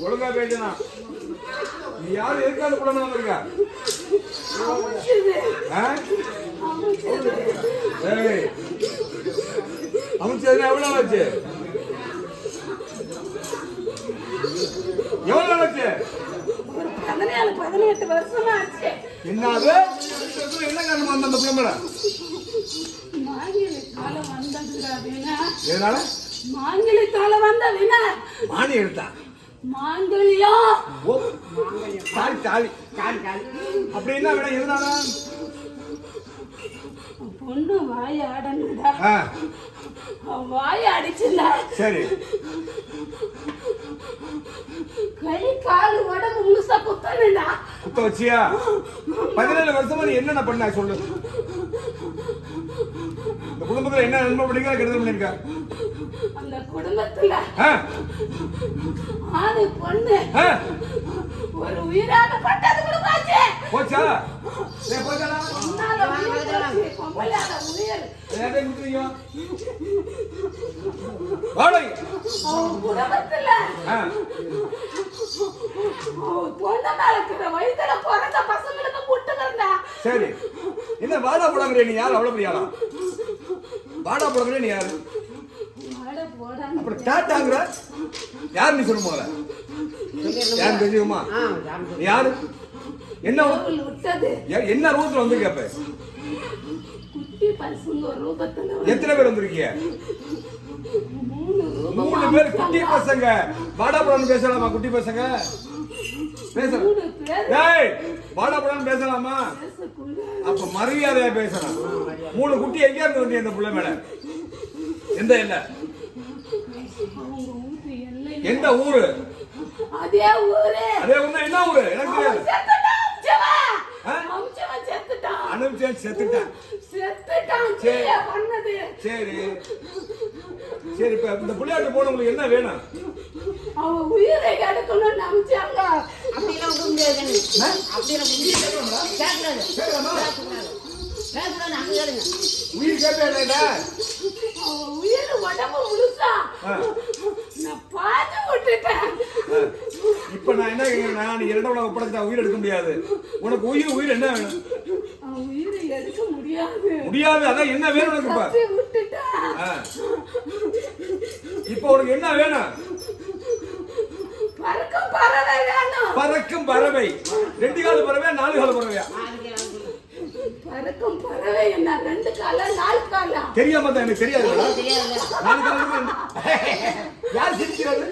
ஒழுங்கா பேசுனா நீ யாரு எதுக்காக புலன வந்திருக்க அமைச்சதுன்னா எவ்வளவு ஆச்சு எவ்வளவு ஆச்சு பதினேழு பதினெட்டு வருஷம் ஆச்சு என்னது? என்ன காரணம் அந்த எதனால? மாங்கிலி காலம் வந்த வீணா மானி எடுத்தா மாங்கல்யம் ஓ தாலி தாலி அப்படின்னா வேணா எதனால? பொண்ணு வாய் ஆடணுடா வாய் அடிச்சுடா சரி. கை கால் உடம்பு முழுசா குத்தணுடா குத்த வச்சியா? பதினேழு வருஷமா நீ என்னென்ன பண்ண சொல்லு? குடும்பத்துல என்ன நன்மை பண்ணிருக்கா கெடுதல் பண்ணிருக்கா அந்த குடும்பத்துல? ஆணு பொண்ணு? ஒரு உயிராக பட்டது குடும்பாச்சு போச்சா? ஏய், போச்சாடா? உன்னால உயிர் போச்சு, உயிர். குடும்பத்துல பொண்ணு இருக்கிற வயித்துல பிறந்த பசங்களுக்கு முட்டுக்கிறா சரி. என்ன வாடா புடங்குறிய நீ? யார் அவ்வளவு பெரிய ஆளா? வாடா புடங்குறிய நீ யாரு? அப்புறம் டாட்டாங்கிற யார் நீ சொல்லு முதல்ல யார் தெரியுமா? யாரு? என்ன என்ன ரூபத்துல வந்து கேப்ப? எத்தனை பேர் வந்திருக்கீங்க? மூணு பேர் குட்டி பசங்க. வாடா புடன்னு பேசலாமா குட்டி பசங்க? பேசலாம் மூணு பேர். டேய் வாடா புடன்னு பேசலாமா? அப்ப மரியாதையா பேசணும். மூணு குட்டி எங்க இருந்து வந்தீங்க இந்த புள்ள மேல? எந்த ஊரு எல்லை? எந்த ஊரு? அதே ஊரே. அதே ஒண்ணு என்ன ஊரு? எனக்கு அனுப்பிச்சேன் செத்துட்டேன். செத்துட்டான் சரி. சரி இப்ப இந்த புள்ளையாட்டு போனவங்களுக்கு என்ன வேணும்? அவன் உயிரை எடுக்கணும்னு அமிச்சாங்க உயிர் அவன் உயிர் உடம்பு முழுசா. நான் பாத்து விட்டுட்டேன் இப்ப நான் என்ன கேக்குறேன்னா, நீ இரண்டாம் உலக ஒப்படைச்சா உயிர் எடுக்க முடியாது உனக்கு உயிர் உயிர் என்ன வேணும் அவன் உயிரை எடுக்க முடியாது முடியாது அதான் என்ன வேணும் உனக்கு இப்ப உனக்கு என்ன வேணும் பறக்கும் பறவை வேணும் பறக்கும் பறவை. ரெண்டு கால பறவை நாலு கால பறவையா? பறக்கும் பறவை என்ன? ரெண்டு கால நாலு கால? தெரியாம தான் எனக்கு தெரியாது. நாலு கால யார் சிரிக்கிறது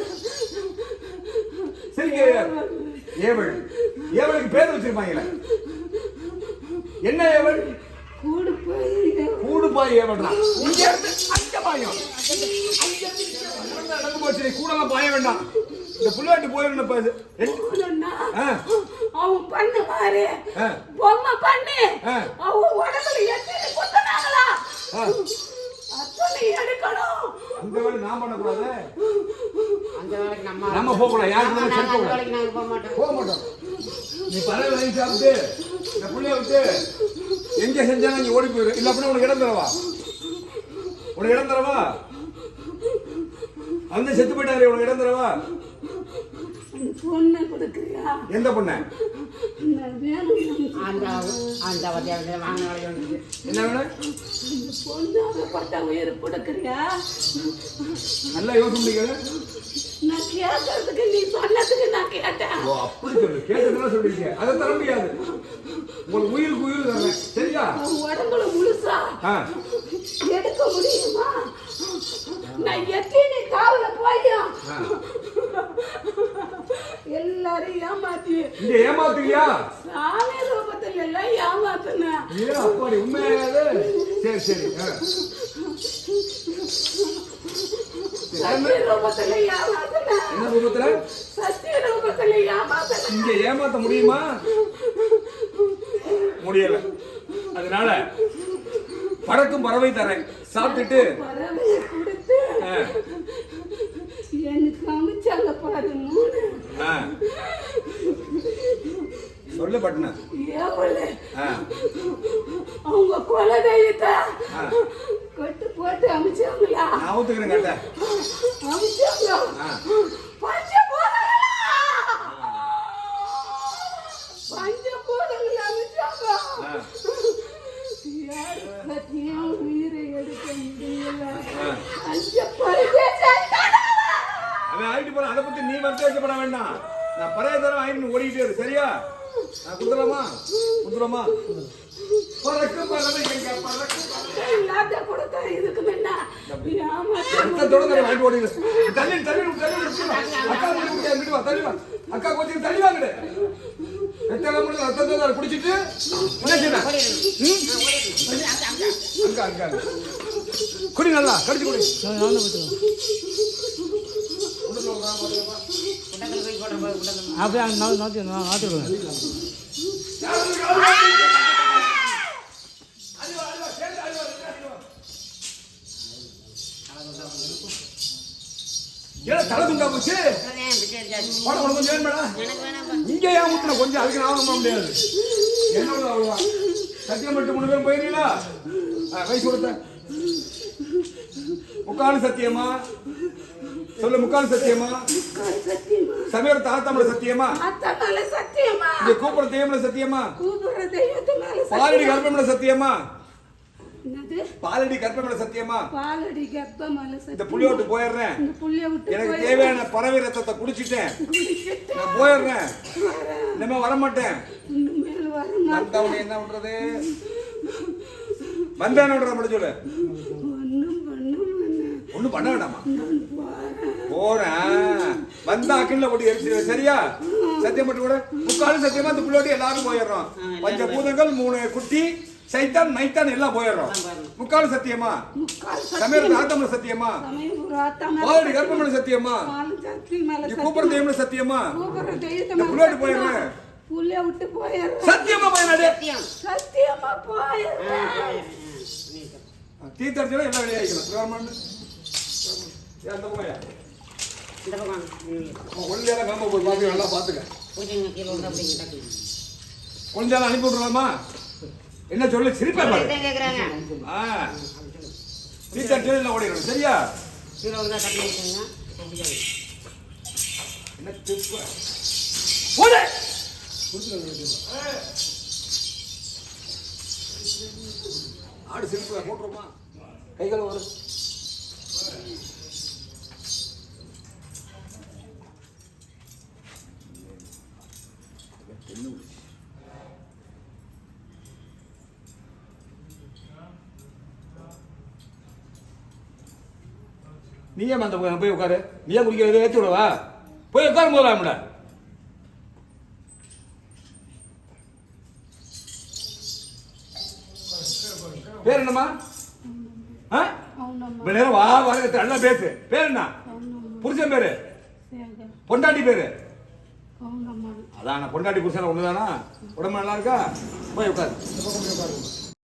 சிரிக்கிறது ஏவல். ஏவலுக்கு பேர் வச்சிருப்பாங்களே. என்ன ஏவல்? கூடு போய் கூடு பாய் ஏவல் தான் இங்க இருந்து அங்க பாயம். நடந்து போச்சு கூடலாம் பாய வேண்டாம். இந்த புள்ளாட்டு போயிடணும் அவன் பண்ணு பாரு. ஆ. பொம்மை பண்ணு. அவன் உடம்புல எத்தனை குத்துனாங்களா. அத்தனை எடுக்கணும். அந்த வேலை நான் பண்ணக்கூடாது? அந்த வேலைக்கு நம்ம நம்ம போகக்கூடாது. யாருக்கு நாங்க சேர்க்க கூடாது போக மாட்டோம். போக மாட்டோம். நீ பறவை வாங்கி சாப்பிட்டு இந்த புள்ளைய விட்டு எங்க செஞ்சாலும் நீ ஓடி போயிரு. இல்ல அப்படின்னா உனக்கு இடம் தரவா? உனக்கு இடம் தரவா? அந்த செத்து போயிட்டாரு உனக்கு இடம் தரவா? பொண்ணு கொடுக்குறியா? எந்த பொண்ண? அந்த அந்த வத்தியாவத்துல வாங்க என்ன வேணும்? இந்த பொண்ணு பட்ட உயிர் கொடுக்குறியா? நல்லா யோசனை நான் கேட்கறதுக்கு நீ சொன்னதுக்கு நான் கேட்டேன். ஓ அப்படி சொல்லு. கேட்டதெல்லாம் சொல்லிருக்கேன் அதை தர முடியாது. உங்களுக்கு உயிருக்கு உயிர் தரேன் சரியா? உடம்புல முழுசா எடுக்க முடியுமா? நான் எத்தனை காவல போயும். எல்லாரும் ஏமாத்தி. ஏமாத்துறியா சாமி ரூபத்துல எல்லாம் ஏமாத்தினேன். ஏன் அப்பாடி உண்மையாது சரி சரி. சத்திய ரூபத்துல ஏமாத்தினேன். என்ன ரூபத்துல? சத்திய ரூபத்துல ஏமாத்தினேன். இங்க ஏமாத்த முடியுமா? முடியல. அதனால பறக்கும் பறவை தரேன். சாப்பிட்டுட்டு. எனக்கு அமைச்சாங்க பாரு மூணு. சொல்லு பட்ன. அவங்க குலதெய்வத்தை ஆ. கொட்டு போட்டு அமிச்சாங்களா? நான் ஊத்துக்கிறேன் கட்ட அமிச்சாங்களா? ஆயிட்டு போறான். அதை பத்தி நீ வருத்த வைக்கப்பட வேண்டாம். நான் பழைய தரம் ஆயிட்டு ஓடிக்கிட்டே இரு. சரியா? நான் குடுத்துலாமா குடுத்துலாமா பறக்கு பறவை எங்க? பறக்கு பறவை. இல்லாத கொடுத்தா இதுக்கு முன்ன ரத்தத்தோட நான் வாங்கிட்டு ஓடிடு. தள்ளி தள்ளி தள்ளி. அக்கா போய் அங்கிட்டு வா தள்ளி வா. அக்கா கொஞ்சம் தள்ளி வாங்கடு. எத்தனை மட்டும் ரத்தத்தை அதை குடிச்சிட்டு அங்க அங்க. குடி நல்லா கடிச்சு குடி. அப்படியே நான் நான் அடி வா. ஏடா தலை துண்டா போச்சு? அதான் கொஞ்சம் ஏன் கொஞ்சம் அதுக்கு நான் பண்ண முடியாது. என்னோட அவ்வளவுதான். சத்தியம் மட்டும் மூணு பேரும் போயிருந்தீங்களா வயசு கொடுத்த முக்கால் சத்தியமா சொல்லு முக்கால் சத்தியமா? சத்தியமா? சமீர தாத்தாமல சத்தியமா? சத்தியமா? இங்க கூப்பிட தெய்வம்ல சத்தியமா? கூப்பிடுற தெய்வத்து மேல பாலடி சத்தியமா கர்ப்பம்ல சத்தியமா? பாலடி கர்ப்பம்ல சத்தியமா? பாலடி கர்ப்ப மேல இந்த சத்தியம் புள்ளிய விட்டு போயிடுறேன். இந்த புள்ளிய விட்டு எனக்கு தேவையான பறவை ரத்தத்தை குடிச்சிட்டேன். குடிச்சிட்டு நான் போயிடுறேன். இனிமே வரமாட்டேன். இனிமேல் வர மாட்டேன் வந்தவனை என்ன பண்றது? வந்தானோட மட்டும் சொல்லு. ஒண்ணும் பண்ண வேண்டாமா போறேன். வந்தா அக்கில போட்டு எரிச்சு சரியா? சத்தியம் மட்டும் கூட. முக்காலும் சத்தியமா அந்த புள்ளோட்டி எல்லாரும் போயிடுறோம். பஞ்ச பூதங்கள் மூணு குட்டி சைத்தான் மைத்தான் எல்லாம் போயிடுறோம். சத்தியமா? முக்கால் சத்தியம்? தாத்தம்ல சத்தியமா? சமயபுராத்த மேல பாலடி கர்ப்பம்ல சத்தியமா? சத்தியம்? கூப்பிடுற தெய்வம்ல சத்தியமா? சத்தியமா. போயிடுறேன். புள்ளிய விட்டு போயிடுறேன். சத்தியமா போயிடாது சத்தியம். சத்தியமா போயிடுறேன். தீத்தடிச்சா எல்லாம் வெளியாகிக்கலாம் அந்த போயா இந்த பக்கம் ம். ஒல்லியெல்லாம் காம போய் பார்த்து நல்லா பார்த்துக்க இங்க கீழே அப்படிங்க டக்கு கொஞ்ச நாள் அனுப்பி விட்றலாமா என்ன சொல்லு? சிரிப்பா பாரு. கேட்குறாங்க ஆ. டீச்சர் ஜெயிலில் ஓடிடணும். சரியா? கீழே விழுந்தா டக்கு வச்சுங்க என்ன திருப்ப? போடு! ஆடு சிரிப்பு போட்டுருமா? கைகள் வரும் நீ ஏன் அந்த போய் உட்காரு? நீ ஏன் குடிக்கிறது ஏற்றி விடவா? போய் உட்காரு முதலாமல பேர் என்னம்மா? ஆ? நேரம் வா வர நல்லா பேசு. பேர் என்ன? புருஷன் பேரு? பொண்டாட்டி பேரு? அதான் பொண்டாட்டி புருஷன் ஒண்ணுதானா? உடம்பு நல்லா இருக்கா? போய் உட்காரு போய் உட்காரு.